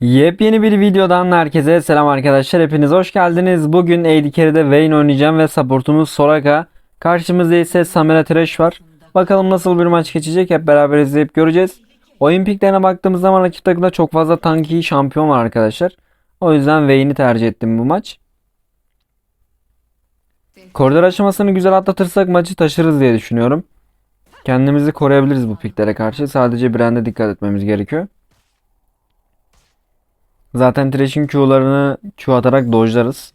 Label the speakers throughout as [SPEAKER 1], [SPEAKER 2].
[SPEAKER 1] Yepyeni bir videodan herkese selam arkadaşlar. Hepiniz hoş geldiniz. Bugün Carry'de Vayne oynayacağım ve supportumuz Soraka. Karşımızda ise Samira Trash var. Bakalım nasıl bir maç geçecek hep beraber izleyip göreceğiz. Oyun piklerine baktığımız zaman rakip takımda çok fazla tanki şampiyon var arkadaşlar. O yüzden Vayne'i tercih ettim bu maç. Koridor aşamasını güzel atlatırsak maçı taşırız diye düşünüyorum. Kendimizi koruyabiliriz bu piklere karşı. Sadece Brand'e dikkat etmemiz gerekiyor. Zaten Thresh'in Q'larını Q atarak dojlarız.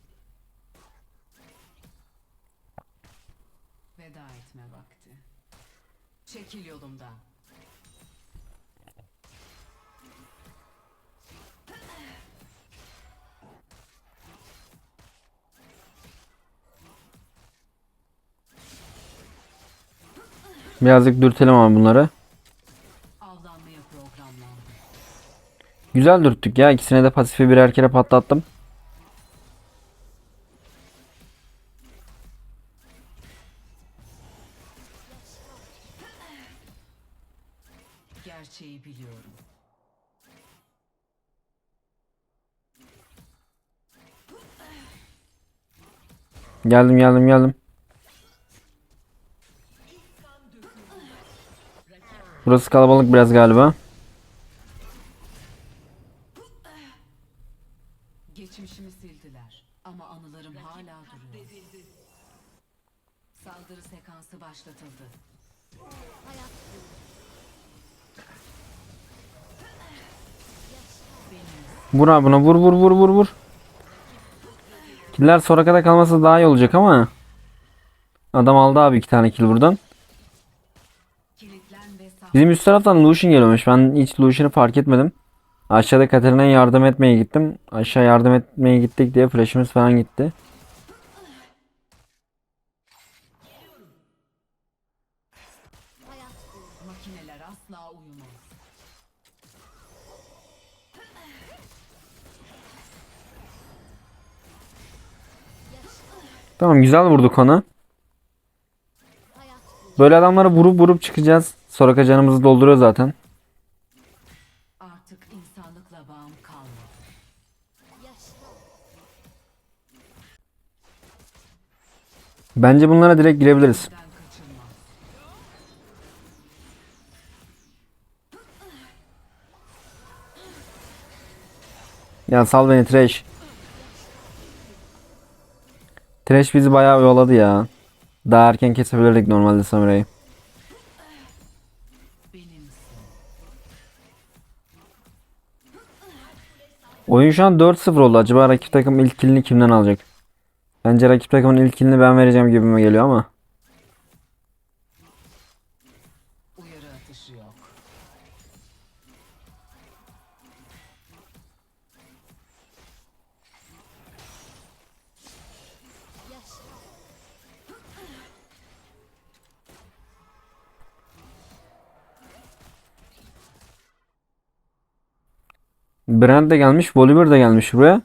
[SPEAKER 1] Birazcık dürtelim ama bunları. Güzel dürttük ya. İkisine de pasifi birer kere patlattım.
[SPEAKER 2] Gerçeği biliyorum.
[SPEAKER 1] Geldim geldim geldim. Burası kalabalık biraz galiba.
[SPEAKER 2] Anılarım hala duruyor. Saldırı sekansı başlatıldı.
[SPEAKER 1] Vur abi buna vur vur vur vur vur. Killer Soraka'da kalması daha iyi olacak ama. Adam aldı abi iki tane kill buradan. Bizim üst taraftan Lucian geliyormuş. Ben hiç Lucian'ı fark etmedim. Aşağıda Katarina'ya yardım etmeye gittim. Aşağı yardım etmeye gittik diye flash'ımız falan gitti. Tamam güzel vurduk onu. Böyle adamları vurup vurup çıkacağız. Soraka canımızı dolduruyor zaten. Bence bunlara direkt girebiliriz. Ya sal beni Trash. Trash bizi bayağı yoladı ya. Daha erken kesebilirdik normalde.
[SPEAKER 2] Benimsin.
[SPEAKER 1] Oyun şu an 4-0 oldu. Acaba rakip takım ilk killini kimden alacak? Bence rakip takımın ilk killini ben vereceğim gibime geliyor ama. Brand de gelmiş, Volibear de gelmiş buraya.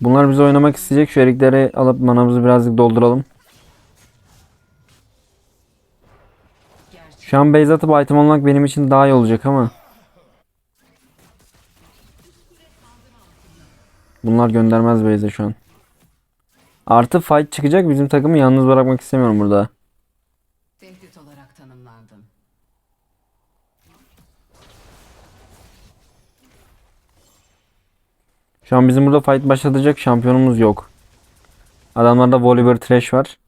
[SPEAKER 1] Bunlar bizi oynamak isteyecek. Şu erikleri alıp manamızı birazcık dolduralım. Şu an base atıp item almak benim için daha iyi olacak ama. Bunlar göndermez base'e şu an. Artı fight çıkacak. Bizim takımı yalnız bırakmak istemiyorum burada. Şu an bizim burada fight başlatacak şampiyonumuz yok. Adamlarda Volibear Trash var.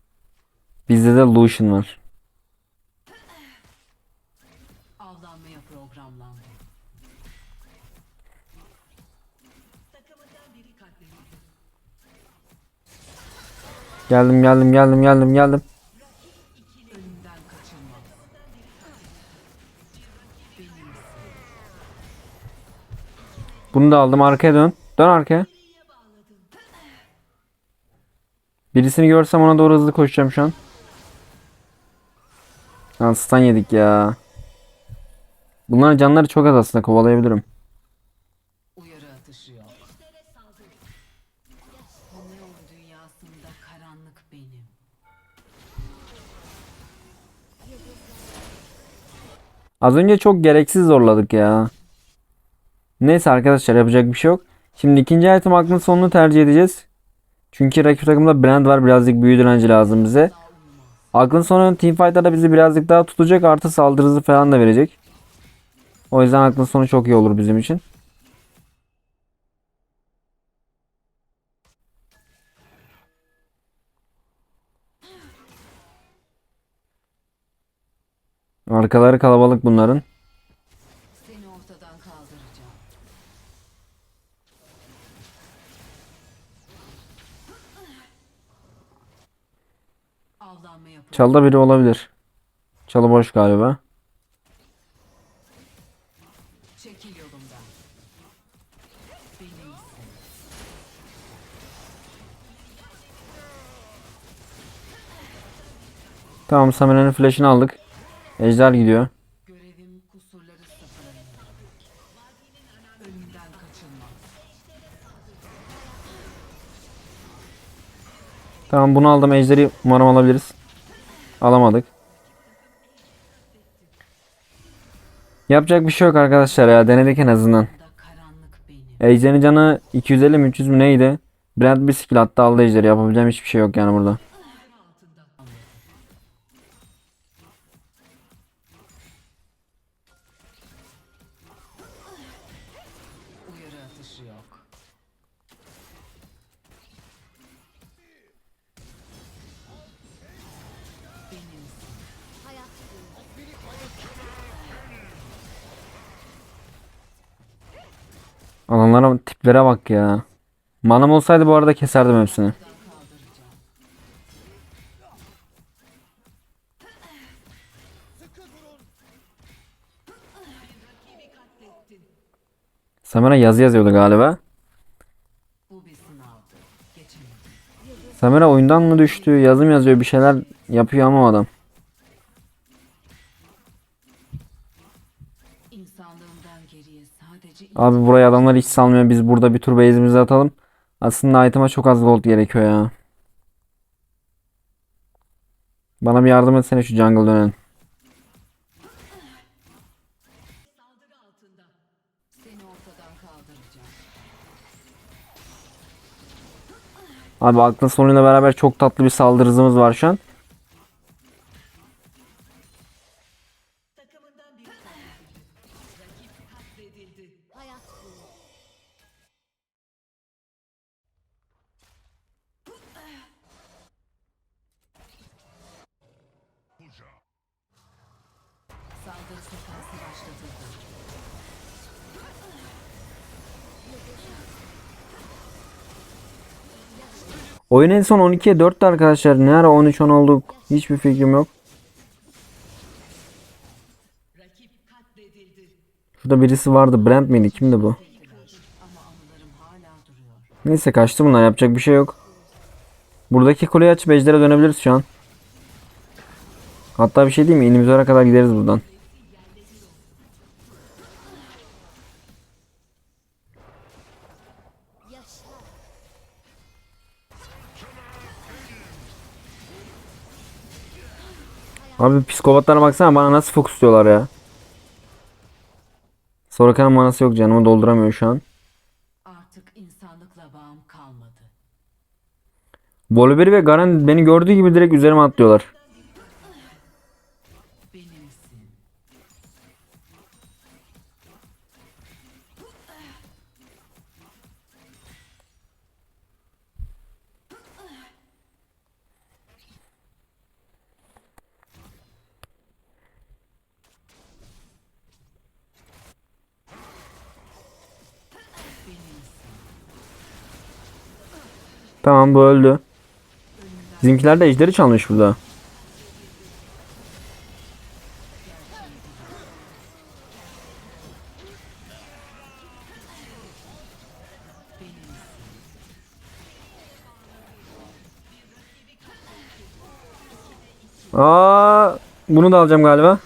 [SPEAKER 1] Bizde de Lucian var. Geldim geldim geldim geldim geldim. Bunu da aldım arkaya dön. Dön arkaya. Birisini görsem ona doğru hızlı koşacağım şu an. Lan stun yedik ya. Bunların canları çok az aslında kovalayabilirim. Az önce çok gereksiz zorladık ya. Neyse arkadaşlar yapacak bir şey yok. Şimdi ikinci item aklın sonunu tercih edeceğiz. Çünkü rakip takımda Brand var. Birazcık büyü direnci lazım bize. Aklın sonu teamfight'larda bizi birazcık daha tutacak. Artı saldırı hızı falan da verecek. O yüzden aklın sonu çok iyi olur bizim için. Arkaları kalabalık bunların. Çalda biri olabilir. Çalı boş galiba. Tamam Samira'nın flash'ını aldık. Ejder gidiyor. Tamam bunu aldım. Ejder'i umarım alabiliriz. Alamadık. Yapacak bir şey yok arkadaşlar ya. Denedik en azından. Ejder'in canı 250 mi 300 mü neydi? Brand bir skill attı aldı Ejder'i. Yapabileceğim hiçbir şey yok yani burada. Alanlara tiplere bak ya. Manam olsaydı bu arada keserdim hepsini. Samira yazı yazıyordu galiba. Samira oyundan mı düştü? Yazım yazıyor bir şeyler yapıyor ama adam. Abi buraya adamlar hiç salmıyor. Biz burada bir tur base'imizi atalım. Aslında item'a çok az gold gerekiyor ya. Bana bir yardım etsene şu jungle
[SPEAKER 2] kaldıracağım.
[SPEAKER 1] Abi aklın sonuyla beraber çok tatlı bir saldırı var şu an.
[SPEAKER 2] Başlatıldı.
[SPEAKER 1] Oyun en son 12'ye 4'tü arkadaşlar. Ne ara 13-10 olduk? Hiçbir fikrim yok. Şurada birisi vardı. Brand miydi? Kimdi bu? Neyse kaçtı bunlar. Yapacak bir şey yok. Buradaki kuleyi açıp ejdere dönebiliriz şu an. Hatta bir şey diyeyim mi? İnhibitör'e kadar gideriz buradan. Abi psikopatlara baksana bana nasıl fokusluyorlar ya. Sorakan'ın manası yok canımı dolduramıyor şu an.
[SPEAKER 2] Artık insanlıkla bağım kalmadı.
[SPEAKER 1] Boliberi ve Garen beni gördüğü gibi direkt üzerime atlıyorlar. Tamam bu öldü. Bizimkiler de ejderi çalmış burada. Aa, bunu da alacağım galiba.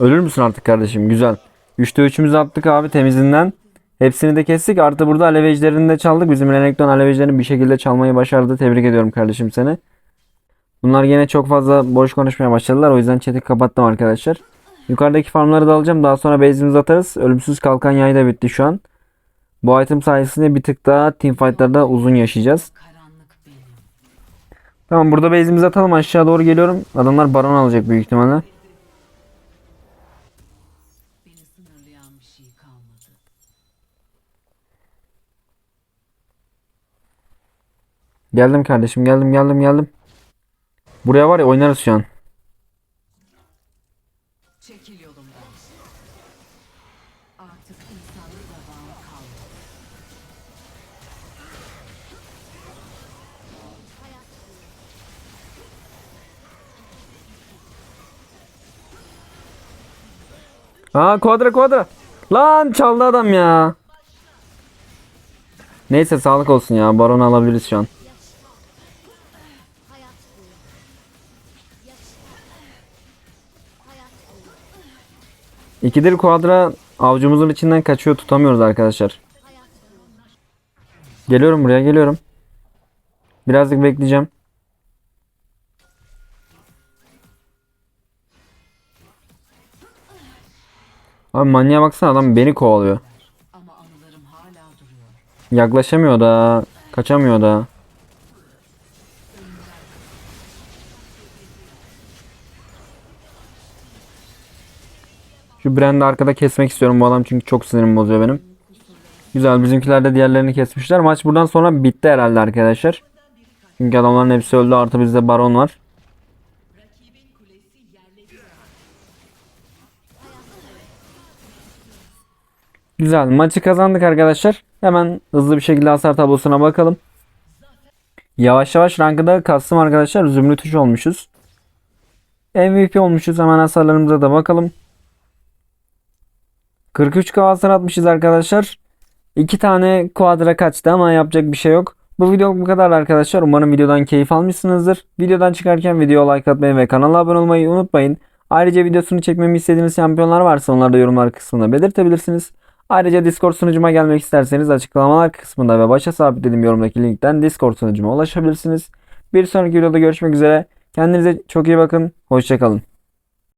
[SPEAKER 1] Ölür müsün artık kardeşim? Güzel. 3'te 3'ümüzü attık abi temizinden. Hepsini de kestik. Artı burada alev ejderini de çaldık. Bizim Renekton alev ejderini bir şekilde çalmayı başardı. Tebrik ediyorum kardeşim seni. Bunlar yine çok fazla boş konuşmaya başladılar. O yüzden chat'i kapattım arkadaşlar. Yukarıdaki farmları da alacağım. Daha sonra base'imizi atarız. Ölümsüz kalkan yay da bitti şu an. Bu item sayesinde bir tık daha teamfight'larda uzun yaşayacağız. Tamam burada base'imizi atalım. Aşağı doğru geliyorum. Adamlar baron alacak büyük ihtimalle.
[SPEAKER 2] Beni sınırlayan bir şey kalmadı.
[SPEAKER 1] Geldim kardeşim geldim geldim geldim. Buraya var ya oynarız şu an. Aa kuadra kuadra. Lan çaldı adam ya. Neyse sağlık olsun ya. Baron alabiliriz şu an. İkidir kuadra avcumuzun içinden kaçıyor. Tutamıyoruz arkadaşlar. Geliyorum buraya geliyorum. Birazcık bekleyeceğim. Abi manyağa baksana adam beni kovalıyor. Yaklaşamıyor da. Kaçamıyor da. Şu Brand'i arkada kesmek istiyorum bu adam çünkü çok sinirimi bozuyor benim. Güzel bizimkiler de diğerlerini kesmişler. Maç buradan sonra bitti herhalde arkadaşlar. Çünkü adamların hepsi öldü artı bizde Baron var. Güzel maçı kazandık arkadaşlar. Hemen hızlı bir şekilde hasar tablosuna bakalım. Yavaş yavaş rankada kastım arkadaşlar. Zümrüt 3 olmuşuz. MVP olmuşuz. Hemen hasarlarımıza da bakalım. 43k hasar atmışız arkadaşlar. 2 tane kuadra kaçtı ama yapacak bir şey yok. Bu video bu kadar arkadaşlar. Umarım videodan keyif almışsınızdır. Videodan çıkarken video like atmayı ve kanala abone olmayı unutmayın. Ayrıca videosunu çekmemi istediğiniz şampiyonlar varsa onları da yorumlar kısmında belirtebilirsiniz. Ayrıca Discord sunucuma gelmek isterseniz açıklamalar kısmında ve başa sabitlediğim yorumdaki linkten Discord sunucuma ulaşabilirsiniz. Bir sonraki videoda görüşmek üzere. Kendinize çok iyi bakın. Hoşçakalın.